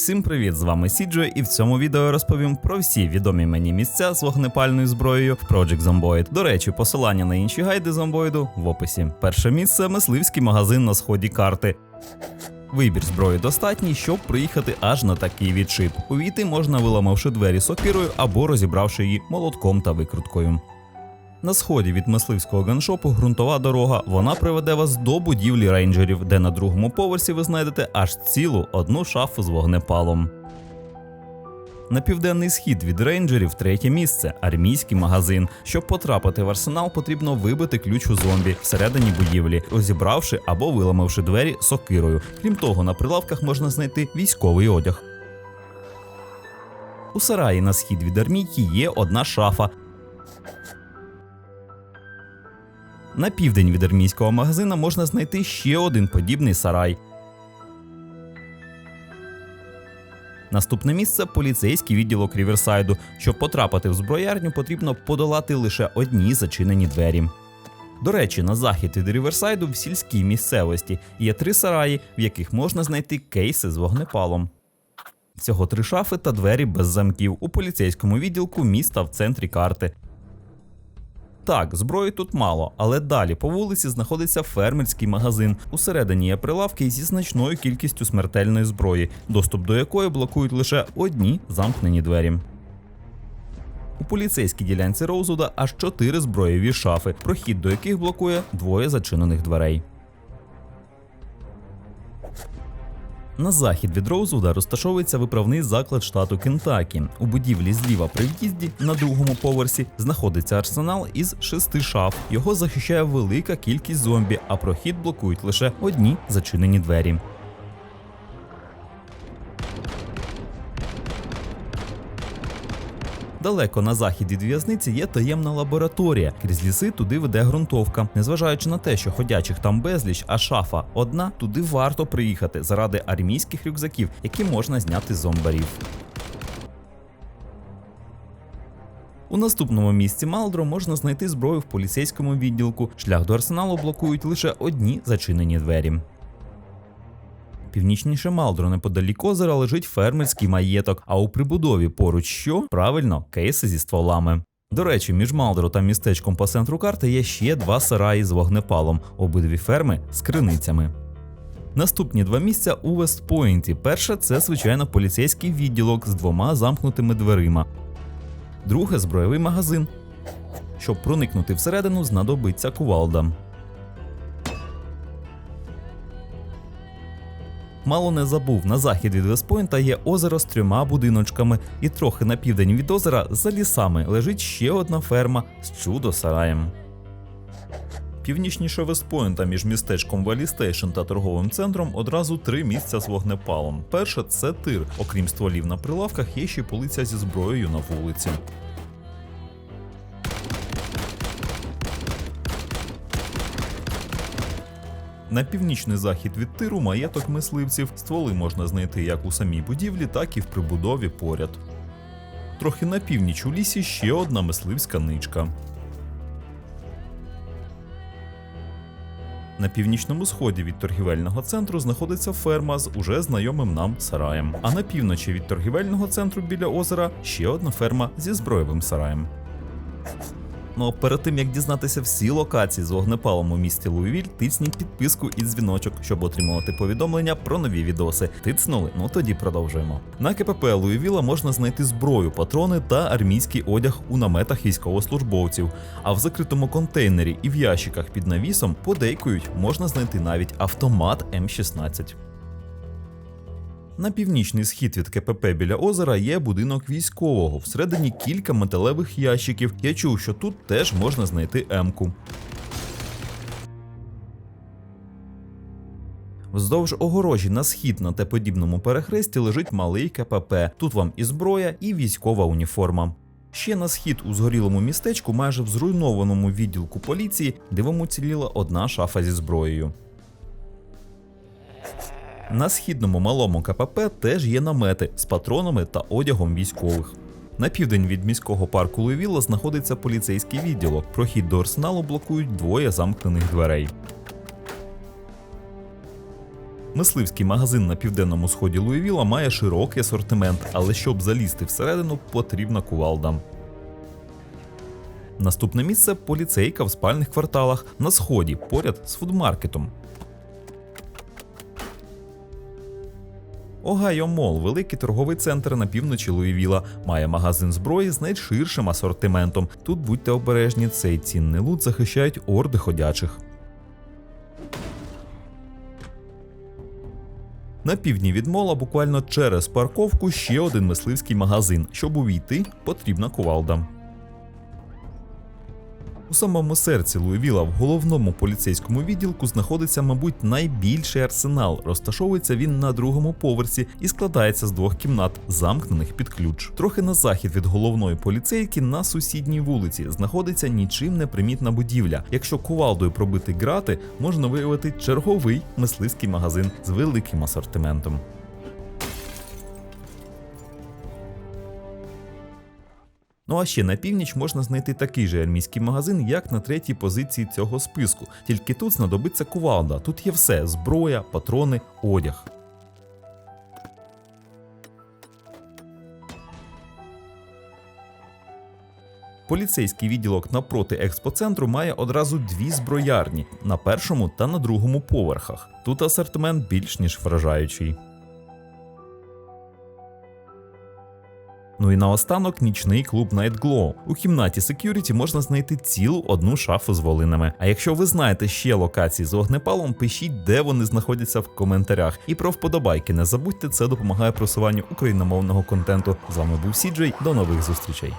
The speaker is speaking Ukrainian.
Всім привіт! З вами Сіджо, і в цьому відео розповім про всі відомі мені місця з вогнепальною зброєю в Project Zomboid. До речі, посилання на інші гайди зомбоїду в описі. Перше місце мисливський магазин на сході карти. Вибір зброї достатній, щоб приїхати аж на такий відшип. Увійти можна виламавши двері сокирою або розібравши її молотком та викруткою. На сході від мисливського ганшопу ґрунтова дорога. Вона приведе вас до будівлі рейнджерів, де на другому поверсі ви знайдете аж цілу одну шафу з вогнепалом. На південний схід від рейнджерів третє місце армійський магазин. Щоб потрапити в арсенал, потрібно вибити ключ у зомбі всередині будівлі, розібравши або виламавши двері сокирою. Крім того, на прилавках можна знайти військовий одяг. У сараї на схід від армійки є одна шафа. На південь від армійського магазина можна знайти ще один подібний сарай. Наступне місце поліцейський відділок Ріверсайду. Щоб потрапити в зброярню, потрібно подолати лише одні зачинені двері. До речі, на захід від Ріверсайду в сільській місцевості є три сараї, в яких можна знайти кейси з вогнепалом. Всього три шафи та двері без замків у поліцейському відділку міста в центрі карти. Так, зброї тут мало, але далі по вулиці знаходиться фермерський магазин. Усередині є прилавки зі значною кількістю смертельної зброї, доступ до якої блокують лише одні замкнені двері. У поліцейській ділянці Роузуда аж чотири зброєві шафи, прохід до яких блокує двоє зачинених дверей. На захід від Роузвуда розташовується виправний заклад штату Кентакі. У будівлі зліва при в'їзді на другому поверсі знаходиться арсенал із шести шаф. Його захищає велика кількість зомбі, а прохід блокують лише одні зачинені двері. Далеко на захід від в'язниці є таємна лабораторія. Крізь ліси туди веде ґрунтовка. Незважаючи на те, що ходячих там безліч, а шафа одна, туди варто приїхати заради армійських рюкзаків, які можна зняти з зомбарів. У наступному місці Малдро можна знайти зброю в поліцейському відділку. Шлях до арсеналу блокують лише одні зачинені двері. Північніше Малдро неподалік озера лежить фермерський маєток, а у прибудові поруч що? Правильно, кейси зі стволами. До речі, між Малдро та містечком по центру карти є ще два сараї з вогнепалом, обидві ферми з криницями. Наступні два місця у Вестпойнті. Перше це звичайно поліцейський відділок з двома замкнутими дверима. Друге зброєвий магазин. Щоб проникнути всередину, знадобиться кувалда. Мало не забув, на захід від Вестпойнта є озеро з трьома будиночками, і трохи на південь від озера за лісами лежить ще одна ферма з чудо-сараєм. Північніше Вестпойнта між містечком Валістейшн та торговим центром одразу три місця з вогнепалом. Перше це тир. Окрім стволів на прилавках, є ще полиця зі зброєю на вулиці. На північний захід від тиру маєток мисливців стволи можна знайти як у самій будівлі, так і в прибудові поряд. Трохи на північ у лісі ще одна мисливська ничка. На північному сході від торгівельного центру знаходиться ферма з уже знайомим нам сараєм. А на півночі від торгівельного центру біля озера ще одна ферма зі зброєвим сараєм. Ну а перед тим як дізнатися всі локації з вогнепалом у місті Луївіль, тисніть підписку і дзвіночок, щоб отримувати повідомлення про нові відоси. Тицнули? Ну тоді продовжуємо. На КПП Луївіла можна знайти зброю, патрони та армійський одяг у наметах військовослужбовців. А в закритому контейнері і в ящиках під навісом подейкують можна знайти навіть автомат М16. На північний схід від КПП біля озера є будинок військового. Всередині кілька металевих ящиків. Я чув, що тут теж можна знайти М-ку. Вздовж огорожі на схід на Т-подібному перехресті лежить малий КПП. Тут вам і зброя, і військова уніформа. Ще на схід у згорілому містечку, майже в зруйнованому відділку поліції, де вам уціліла одна шафа зі зброєю. На східному малому КПП теж є намети з патронами та одягом військових. На південь від міського парку Левіла знаходиться поліцейський відділок. Прохід до арсеналу блокують двоє замкнених дверей. Мисливський магазин на південному сході Луївіла має широкий асортимент, але щоб залізти всередину, потрібна кувалда. Наступне місце поліцейка в спальних кварталах на сході, поряд з фудмаркетом. Огайо Мол, великий торговий центр на півночі Луївіла, має магазин зброї з найширшим асортиментом. Тут будьте обережні, цей цінний лут захищають орди ходячих. На півдні від мола, буквально через парковку, ще один мисливський магазин. Щоб увійти, потрібна кувалда. У самому серці Луївіла в головному поліцейському відділку знаходиться, мабуть, найбільший арсенал. Розташовується він на другому поверсі і складається з двох кімнат, замкнених під ключ. Трохи на захід від головної поліцейки на сусідній вулиці знаходиться нічим не примітна будівля. Якщо кувалдою пробити грати, можна виявити черговий мисливський магазин з великим асортиментом. Ну а ще на північ можна знайти такий же армійський магазин, як на третій позиції цього списку. Тільки тут знадобиться кувалда. Тут є все: зброя, патрони, одяг. Поліцейський відділок напроти експоцентру має одразу дві зброярні на першому та на другому поверхах. Тут асортимент більш ніж вражаючий. Ну і наостанок нічний клуб Night Glow. У кімнаті Security можна знайти цілу одну шафу з волинами. А якщо ви знаєте ще локації з вогнепалом, пишіть, де вони знаходяться в коментарях. І про вподобайки не забудьте, це допомагає просуванню україномовного контенту. З вами був Сіджей. До нових зустрічей.